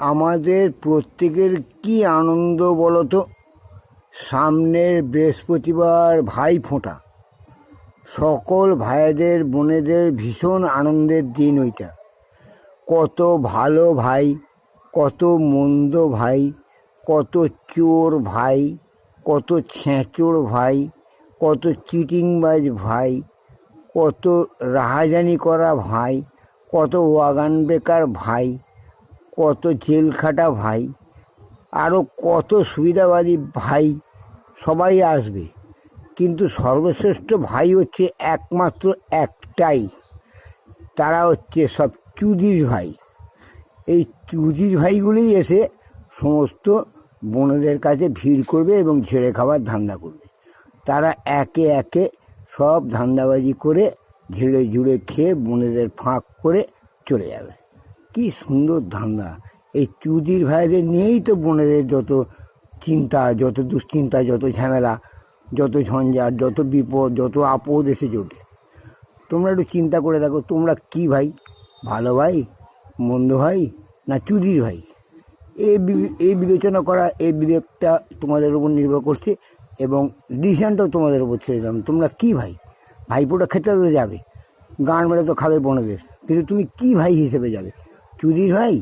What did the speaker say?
আমাদের প্রত্যেকের কি আনন্দ বলো তো সামনের বৃহস্পতিবার ভাই ফোঁটা। সকল ভাইদের, বোনেদের ভীষণ আনন্দের দিন ওইটা। কত ভালো ভাই, কত মন্দ ভাই, কত চোর ভাই, কত ছেঁচোর ভাই, কত চিটিংবাজ ভাই, কত রাহাজানি করা ভাই, কত ওয়াগান বেকার ভাই কত জেল খাটা ভাই আরও কত সুবিধাবাদী ভাই সবাই আসবে। কিন্তু সর্বশ্রেষ্ঠ ভাই হচ্ছে একমাত্র একটাই, তারা হচ্ছে সব চুদির ভাই। এই চুদির ভাইগুলোই এসে সমস্ত বোনেদের কাছে ভিড় করবে এবং ঝেড়ে খাওয়ার ধান্দা করবে। তারা একে একে সব ধান্দাবাজি করে ঝেড়ে ঝুড়ে খেয়ে বোনেদের ফাঁক করে চলে যাবে। কি সুন্দর ধান্দা। এই চুদির ভাইদের নিয়েই তো বোনেদের যত চিন্তা, যত দুশ্চিন্তা, যত ঝামেলা, যত ঝঞ্ঝাট, যত বিপদ, যত আপদ এসে জোটে তোমরা একটু চিন্তা করে দেখো, তোমরা কি ভাই? ভালো ভাই? মন্দ ভাই? না চুদির ভাই? এই বিবেচনা করা এই বিবেকটা তোমাদের উপর নির্ভর করছে এবং ডিসিশনটাও তোমাদের উপর ছেড়ে দিলাম। তোমরা কি ভাই? ভাইপোটা খেতে যাবে। গান মেরে তো খাবে বোনেদের। কিন্তু তুমি কি ভাই হিসেবে যাবে? চুদির ভাই